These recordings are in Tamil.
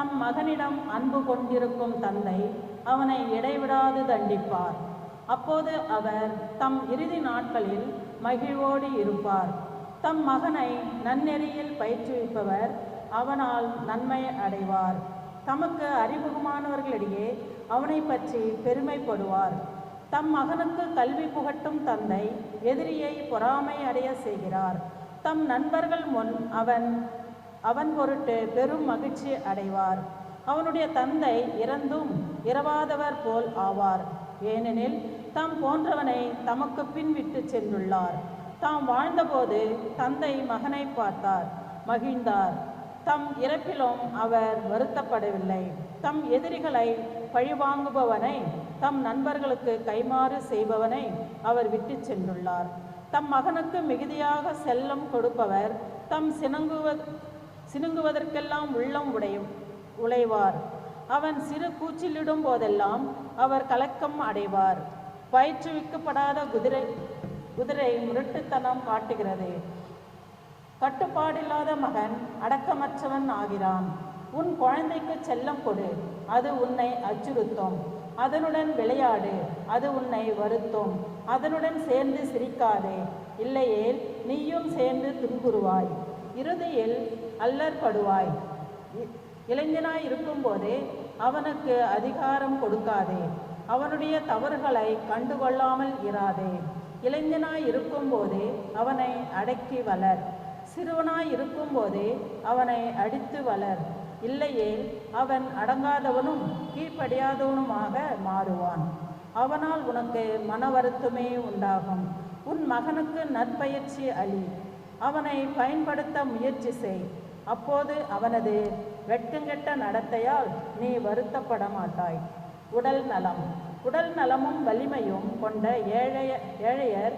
தம் மகனிடம் அன்பு கொண்டிருக்கும் தந்தை அவனை இடைவிடாது தண்டிப்பார். அப்போது அவர் தம் இறுதி நாட்களில் மகிழ்வோடு இருப்பார். தம் மகனை நன்னெறியில் பயிற்றுவிப்பவர் அவனால் நன்மை அடைவார். தமக்கு அறிமுகமானவர்களிடையே அவனை பற்றி பெருமைப்படுவார். தம் மகனுக்கு கல்வி புகட்டும் தந்தை எதிரியை பொறாமை அடைய செய்கிறார். தம் நண்பர்கள் முன் அவன் அவன் பொருட்டு பெரும் மகிழ்ச்சி அடைவார். அவனுடைய தந்தை இறந்தும் இரவாதவர் போல் ஆவார். ஏனெனில் தாம் போன்றவனை தமக்கு பின் விட்டு சென்றுள்ளார். தாம் வாழ்ந்தபோது தந்தை மகனை பார்த்தார். மகிழ்ந்தார். தம் இறப்பிலும் அவர் வருத்தப்படவில்லை. தம் எதிரிகளை பழிவாங்குபவனை தம் நண்பர்களுக்கு கைமாறு செய்பவனை அவர் விட்டு சென்றுள்ளார். தம் மகனுக்கு மிகுதியாக செல்லம் கொடுப்பவர் தம் சினங்குவ சினுங்குவதற்கெல்லாம் உள்ளம் உடையும் உழைவார். அவன் சிறு கூச்சிலிடும் போதெல்லாம் அவர் கலக்கம் அடைவார். பயிற்றுவிக்கப்படாத குதிரை குதிரை முரட்டுத்தனம் காட்டுகிறது. கட்டுப்பாடில்லாத மகன் அடக்கமற்றவன் ஆகிறான். உன் குழந்தைக்கு செல்லம் கொடு. அது உன்னை அச்சுறுத்தும். அதனுடன் விளையாடு. அது உன்னை வருத்தும். அதனுடன் சேர்ந்து சிரிக்காதே. இல்லையேல் நீயும் சேர்ந்து துன்புறுவாய். இறுதியில் அல்லற்படுவாய். இ- இளைஞனாய் இருக்கும்போதே அவனுக்கு அதிகாரம் கொடுக்காதே. அவனுடைய தவறுகளை கண்டுகொள்ளாமல் இராதே. இளைஞனாய் இருக்கும்போதே அவனை அடக்கி வளர். சிறுவனாய் இருக்கும்போதே அவனை அடித்து வளர். இல்லையே அவன் அடங்காதவனும் கீழ்ப்படியாதவனுமாக மாறுவான். அவனால் உனக்கு மன வருத்தமே உண்டாகும். உன் மகனுக்கு நற்பயிற்சி அளி அவனை பயன்படுத்த முயற்சி செய். அப்போது அவனது வெட்கங்கெட்ட நடத்தையால் நீ வருத்தப்பட மாட்டாய் உடல் நலம். உடல் நலமும் வலிமையும் கொண்ட ஏழைய ஏழையர்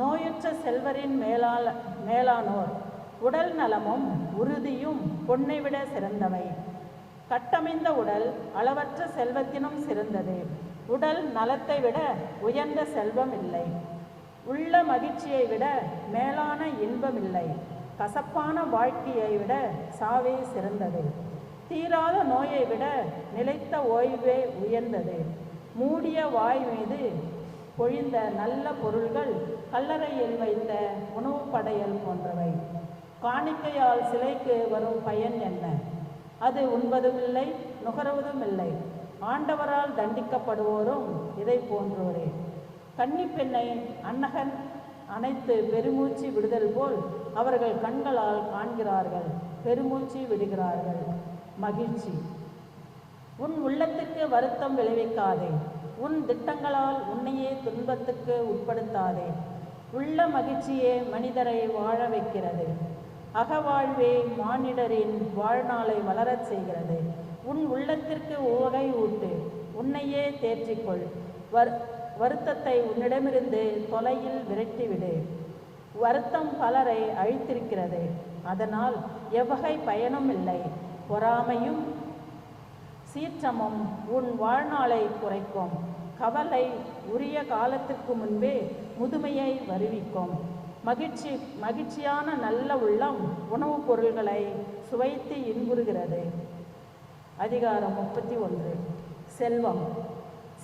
நோயுற்ற செல்வரின் மேலாள மேலானோர். உடல் நலமும் உறுதியும் பொன்னை விட சிறந்தவை. கட்டமைந்த உடல் அளவற்ற செல்வத்தினும் சிறந்தது. உடல் நலத்தை விட உயர்ந்த செல்வம் இல்லை. உள்ள மகிழ்ச்சியை விட மேலான இன்பம் இல்லை கசப்பான வாழ்க்கையை விட சாவே சிறந்தது. தீராத நோயை விட நிலைத்த ஓய்வே உயர்ந்தது. மூடிய வாய் மீது பொழிந்த நல்ல பொருள்கள் கல்லறையில் வைத்த உணவுப் படையல் போன்றவை. காணிக்கையால் சிலைக்கு வரும் பயன் என்ன? அது உண்பதும் இல்லை இல்லை ஆண்டவரால் தண்டிக்கப்படுவோரும் இதை போன்றோரே. கன்னி பெண்ணை அன்னகன் அனைத்து பெருமூச்சு விடுதல் போல் அவர்கள் கண்களால் காண்கிறார்கள். பெருமூச்சு விடுகிறார்கள். மகிழ்ச்சி. உன் உள்ளத்துக்கு வருத்தம் விளைவிக்காதே. உன் திட்டங்களால் உன்னையே துன்பத்துக்கு உட்படுத்தாதே. உள்ள மகிழ்ச்சியே மனிதரை வாழ வைக்கிறது. அகவாழ்வே மானிடரின் வாழ்நாளை வளரச் செய்கிறது. உன் உள்ளத்திற்கு உவகை ஊட்டு. உன்னையே தேற்றிக்கொள். வர் வருத்தத்தை உன்னிடமிருந்து தொலையில் விரட்டிவிடு. வருத்தம் பலரை அழித்திருக்கிறது. அதனால் எவ்வகை பயனும் இல்லை. பொறாமையும் சீற்றமும் உன் வாழ்நாளை குறைக்கும். கவலை உரிய காலத்திற்கு முன்பே முதுமையை வருவிக்கும். மகிழ்ச்சி மகிழ்ச்சியான நல்ல உள்ளம் உணவுப் பொருள்களை சுவைத்து இன்புறுகிறது. அதிகாரம் முப்பத்தி ஒன்று. செல்வம்.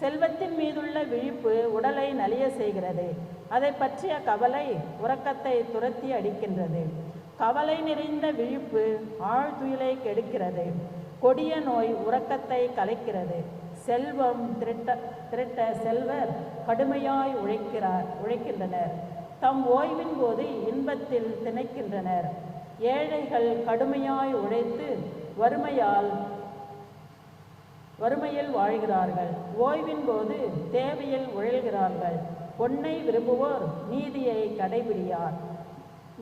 செல்வத்தின் மீதுள்ள விழிப்பு உடலை நலிய செய்கிறது. அதை பற்றிய கவலை உறக்கத்தை துரத்தி அடிக்கின்றது. கவலை நிறைந்த விழிப்பு ஆழ்துயிலை கெடுக்கிறது. கொடிய நோய் உறக்கத்தை கலைக்கிறது. செல்வம் திரட்ட திரட்ட செல்வர் கடுமையாய் உழைக்கிறார் உழைக்கின்றனர். தம் ஓய்வின் போது இன்பத்தில் திணைக்கின்றனர் ஏழைகள் கடுமையாய் உழைத்து வறுமையால் வறுமையில் வாழ்கிறார்கள். ஓய்வின் போது தேவையில் உழல்கிறார்கள் பொன்னை விரும்புவோர் நீதியை கடைபிடியார்.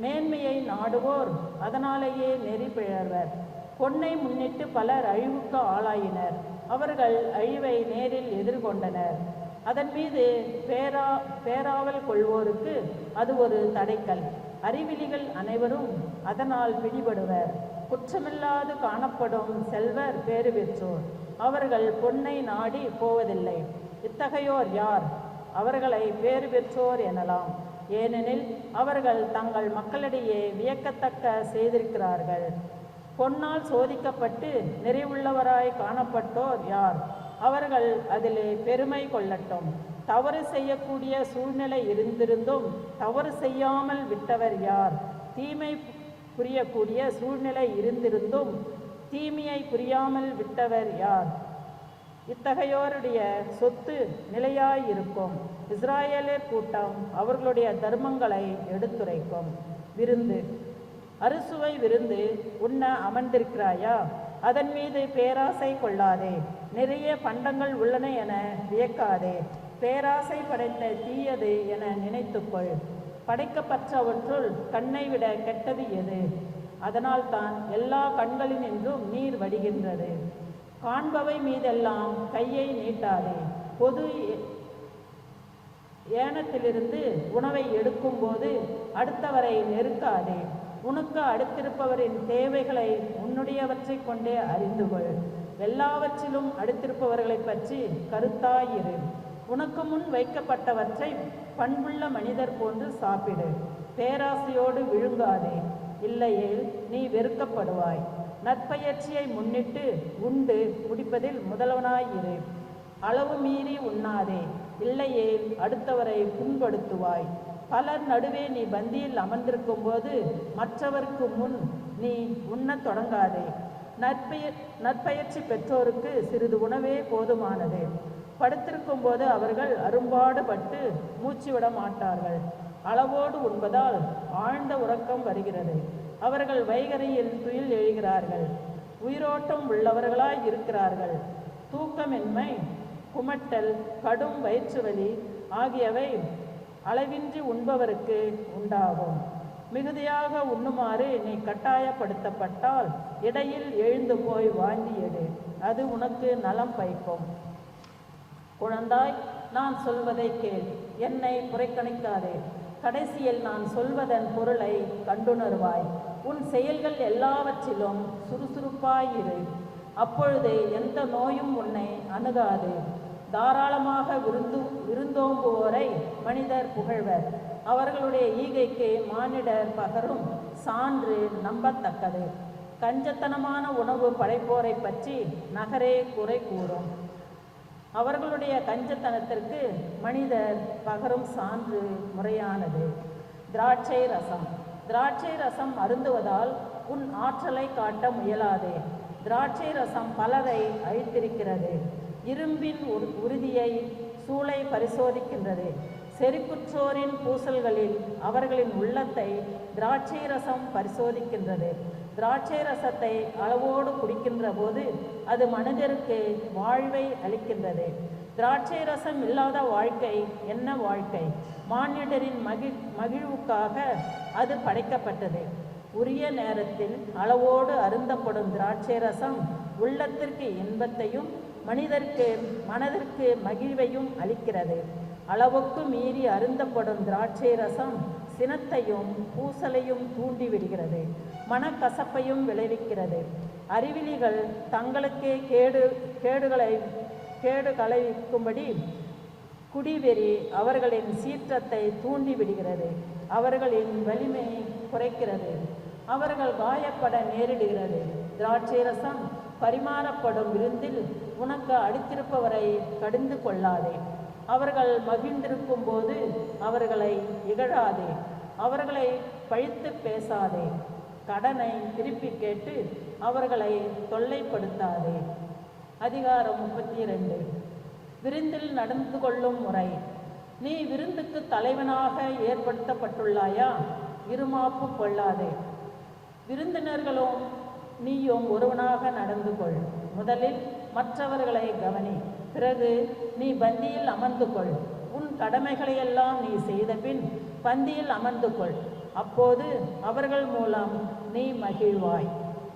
மேன்மையை நாடுவோர் அதனாலேயே நெறி பிழர்வர். பொன்னை முன்னிட்டு பலர் அழிவுக்கு ஆளாயினர். அவர்கள் அழிவை நேரில் எதிர்கொண்டனர். அதன் மீது பேரா பேராவல் கொள்வோருக்கு அது ஒரு தடைக்கல். அறிவிலிகள் அனைவரும் அதனால் பிடிபடுவர். குற்றமில்லாது காணப்படும் செல்வர் பேறு பெற்றோர். அவர்கள் பொன்னை நாடி போவதில்லை. இத்தகையோர் யார்? அவர்களை பேறு பெற்றோர் எனலாம். ஏனெனில் அவர்கள் தங்கள் மக்களிடையே வியக்கத்தக்க செய்திருக்கிறார்கள். பொன்னால் சோதிக்கப்பட்டு நிறைவுள்ளவராய் காணப்பட்டோர் யார்? அவர்கள் அதிலே பெருமை கொள்ளட்டும். தவறு செய்யக்கூடிய சூழ்நிலை இருந்திருந்தும் தவறு செய்யாமல் விட்டவர் யார்? தீமை புரியக்கூடிய சூழ்நிலை இருந்திருந்தும் தீமையை புரியாமல் விட்டவர் யார்? இத்தகையோருடைய சொத்து நிலையாயிருக்கும். இஸ்ராயேலர் கூட்டம் அவர்களுடைய தர்மங்களை எடுத்துரைக்கும். விருந்து. அறுசுவை விருந்து உண்ண அமர்ந்திருக்கிறாயா? அதன் மீது பேராசை கொள்ளாதே. நிறைய பண்டங்கள் உள்ளன என வியக்காதே. பேராசை படைத்த தீயது என நினைத்துக்கொள். படைக்கப்பற்றவற்றுள் கண்ணை விட கெட்டது எது? அதனால் தான் எல்லா கண்களினின்றும் நீர் வடிகின்றது. காண்பவை மீதெல்லாம் கையை நீட்டாதே. பொது ஏ- ஏனத்திலிருந்து உணவை எடுக்கும்போது அடுத்தவரை நெருக்காதே. உனக்கு அடுத்திருப்பவரின் தேவைகளை உன்னுடையவற்றைக் கொண்டே அறிந்து கொள் எல்லாவற்றிலும் அடுத்திருப்பவர்களைப் பற்றி கருத்தாயிரு. உனக்கு முன் வைக்கப்பட்டவற்றை பண்புள்ள மனிதர் போன்று சாப்பிடு. பேராசையோடு விழுங்காதே. இல்லையேல் நீ வெறுக்கப்படுவாய். நற்பயிற்சியை முன்னிட்டு உண்டு முடிப்பதில் முதல்வனாயிரு. அளவு மீறி உண்ணாதே இல்லையே அடுத்தவரை புண்படுத்துவாய். பலர் நடுவே நீ பந்தியில் அமர்ந்திருக்கும் போது மற்றவருக்கு முன் நீ உண்ணத் தொடங்காதே. நற்பய நற்பயிற்சி பெற்றோருக்கு சிறிது உணவே போதுமானது. படுத்திருக்கும் போது அவர்கள் அரும்பாடுபட்டு மூச்சு விட மாட்டார்கள் அளவோடு உண்பதால் ஆழ்ந்த உறக்கம் வருகிறது. அவர்கள் வைகரையில் துயில் எழுகிறார்கள். உயிரோட்டம் உள்ளவர்களாய் இருக்கிறார்கள். தூக்கமின்மை குமட்டல் கடும் வயிற்றுவலி ஆகியவை அளவின்றி உண்பவருக்கு உண்டாகும். மிகுதியாக உண்ணுமாறு நீ கட்டாயப்படுத்தப்பட்டால் இடையில் எழுந்து போய் வாங்கி எடு. அது உனக்கு நலம் பயக்கும். குழந்தாய் நான் சொல்வதை கேள். என்னை புறக்கணிக்காதே. கடைசியில் நான் சொல்வதன் பொருளை கண்டுணர்வாய். உன் செயல்கள் எல்லாவற்றிலும் சுறுசுறுப்பாயிரு அப்பொழுது எந்த நோயும் உன்னை அணுகாது. தாராளமாக விருந்து விருந்தோம்புவோரை மனிதர் புகழ்வர். அவர்களுடைய ஈகைக்கு மானிடர் பகரும் சான்று நம்பத்தக்கது. கஞ்சத்தனமான உணவு படைப்போரை பற்றி நகரே குறை கூறும். அவர்களுடைய கஞ்சத்தனத்திற்கு மனிதர் பகரும் சான்று முறையானது. திராட்சை ரசம். திராட்சை ரசம் அருந்துவதால் உன் ஆற்றலை காட்ட முயலாதே. திராட்சை ரசம் பலரை அழித்திருக்கிறது. இரும்பின் உறுதியை சூளை பரிசோதிக்கின்றது. செறிப்புற்றோரின் பூசல்களில் அவர்களின் உள்ளத்தை திராட்சை ரசம் பரிசோதிக்கின்றது. திராட்சை ரசத்தை அளவோடு குடிக்கின்ற போது அது மனிதருக்கு வாழ்வை அளிக்கின்றது. திராட்சை ரசம் இல்லாத வாழ்க்கை என்ன வாழ்க்கை? மானிடரின் மகிழ் மகிழ்வுக்காக அது படைக்கப்பட்டது. உரிய நேரத்தில் அளவோடு அருந்தப்படும் திராட்சை ரசம் உள்ளத்திற்கு இன்பத்தையும் மனிதர்க்கு மனதிற்கு மகிழ்வையும் அளிக்கிறது. அளவுக்கு மீறி அருந்தப்படும் திராட்சை ரசம் சினத்தையும் பூசலையும் தூண்டிவிடுகிறது மனக்கசப்பையும் விளைவிக்கிறது. அறிவிலிகள் தங்களுக்கே கேடு கேடுகளை கேடு களைவிக்கும்படி குடிவெறி அவர்களின் சீற்றத்தை தூண்டிவிடுகிறது அவர்களின் வலிமை குறைக்கிறது. அவர்கள் காயப்பட நேரிடுகிறது. திராட்சை ரசம் பரிமாறப்படும் விருந்தில் உனக்கு அடித்திருப்பவரை கடிந்து கொள்ளாதே. அவர்கள் மகிழ்ந்திருக்கும் போது அவர்களை இகழாதே. அவர்களை பழித்து பேசாதே. கடனை திருப்பி கேட்டு அவர்களை தொல்லைப்படுத்தாதே. அதிகாரம் முப்பத்தி ரெண்டு விருந்தில் நடந்து கொள்ளும் முறை. நீ விருந்துக்கு தலைவனாக ஏற்படுத்தப்பட்டுள்ளாயா? இருமாப்பு கொள்ளாதே. விருந்தினர்களும் நீயும் ஒருவனாக நடந்து கொள். முதலில் மற்றவர்களை கவனி. பிறகு நீ பந்தியில் அமர்ந்து கொள். உன் கடமைகளையெல்லாம் நீ செய்த பின் பந்தியில் அமர்ந்து கொள். அப்போது அவர்கள் மூலம் நீ மகிழ்வாய்.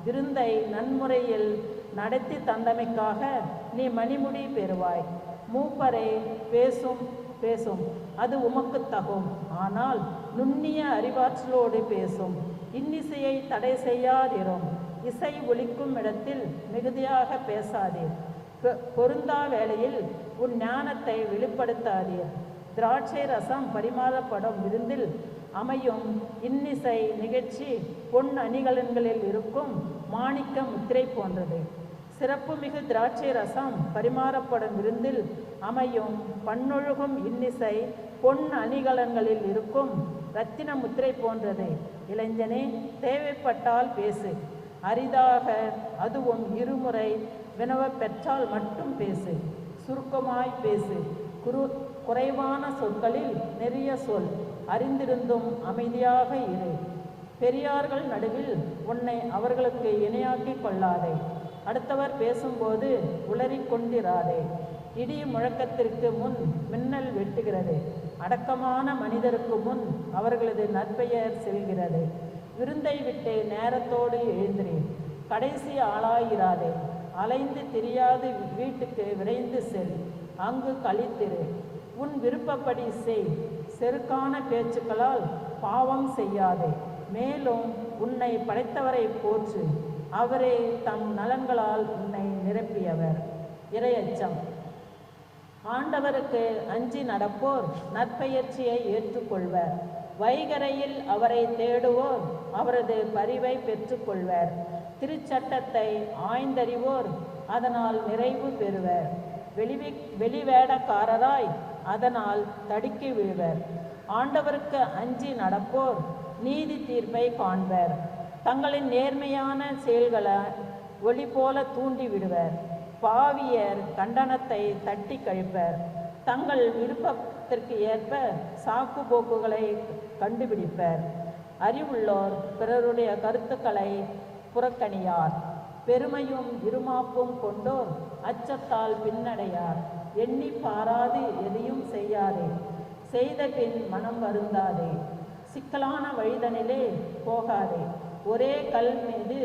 விருந்தை நன்முறையில் நடத்தி தந்தமைக்காக நீ மணிமுடி பெறுவாய். மூப்பரே பேசும் பேசும். அது உமக்கு தகும். ஆனால் நுண்ணிய அறிவாற்றலோடு பேசும். இன்னிசையை தடை செய்யாதிரும். இசை ஒலிக்கும் இடத்தில் மிகுதியாக பேசாதீர். பொருந்தா வேளையில் உன் ஞானத்தை வெளிப்படுத்தாதீர். திராட்சை ரசம் பரிமாறப்படும் விருந்தில் அமையும் இன்னிசை நிகழ்ச்சி பொன் அணிகலன்களில் இருக்கும் மாணிக்க முத்திரை போன்றது. சிறப்புமிகு திராட்சை ரசம் பரிமாறப்படும் விருந்தில் அமையும் பன்னொழுகும் இன்னிசை பொன் அணிகலன்களில் இருக்கும் ரத்தின முத்திரை போன்றது. இளைஞனே தேவைப்பட்டால் பேசு. அரிதாக அதுவும் இருமுறை வினவ பெற்றால் மட்டும் பேசு. சுருக்கமாய் பேசு. குரு குறைவான சொற்களில் நிறைய சொல். அறிந்திருந்தும் அமைதியாக இரு. பெரியார்கள் நடுவில் உன்னை அவர்களுக்கு இணையாக்கிக் கொள்ளாதே. அடுத்தவர் பேசும்போது உளறிக் கொண்டிராதே. இடி முழக்கத்திற்கு முன் மின்னல் வெட்டுகிறது. அடக்கமான மனிதருக்கு முன் அவர்களது நற்பெயர் செல்கிறது. விருந்தை விட்டு நேரத்தோடு எழுந்திரி கடைசி ஆளாயிராதே. அலைந்து தெரியாது வீட்டுக்கு விரைந்து செல். அங்கு கழித்திரு உன் விருப்பப்படி செய். செருக்கான பேச்சுக்களால் பாவம் செய்யாதே. மேலும் உன்னை படைத்தவரை போற்று. அவரே தம் நலன்களால் உன்னை நிரப்பியவர். இரையச்சம். ஆண்டவருக்கு அஞ்சி நடப்போர் நற்பெயர்ச்சியை ஏற்றுக்கொள்வர். வைகரையில் அவரை தேடுவோர் அவரது பரிவை பெற்றுக்கொள்வர். திருச்சட்டத்தை ஆய்ந்தறிவோர் அதனால் நிறைவு பெறுவர். வெளிவி வெளிவேடக்காரராய் அதனால் தடுக்கி விழுவர். ஆண்டவருக்கு அஞ்சி நடப்போர் நீதி தீர்ப்பை காண்பர். தங்களின் நேர்மையான செயல்களை ஒளி போல தூண்டி விடுவர். பாவியர் கண்டனத்தை தட்டி கழிப்பர். தங்கள் விருப்பத்திற்கு ஏற்ப சாக்கு போக்குகளை கண்டுபிடிப்பர். அறிவுள்ளோர் பிறருடைய கருத்துக்களை புறக்கணியார். பெருமையும் இருமாப்பும் கொண்டோர் அச்சத்தால் பின்னடையார். எண்ணி பாராது எதையும் செய்யாதே. செய்த பின் மனம் வருந்தாதே. சிக்கலான வழிதனிலே போகாதே. ஒரே கல் மீது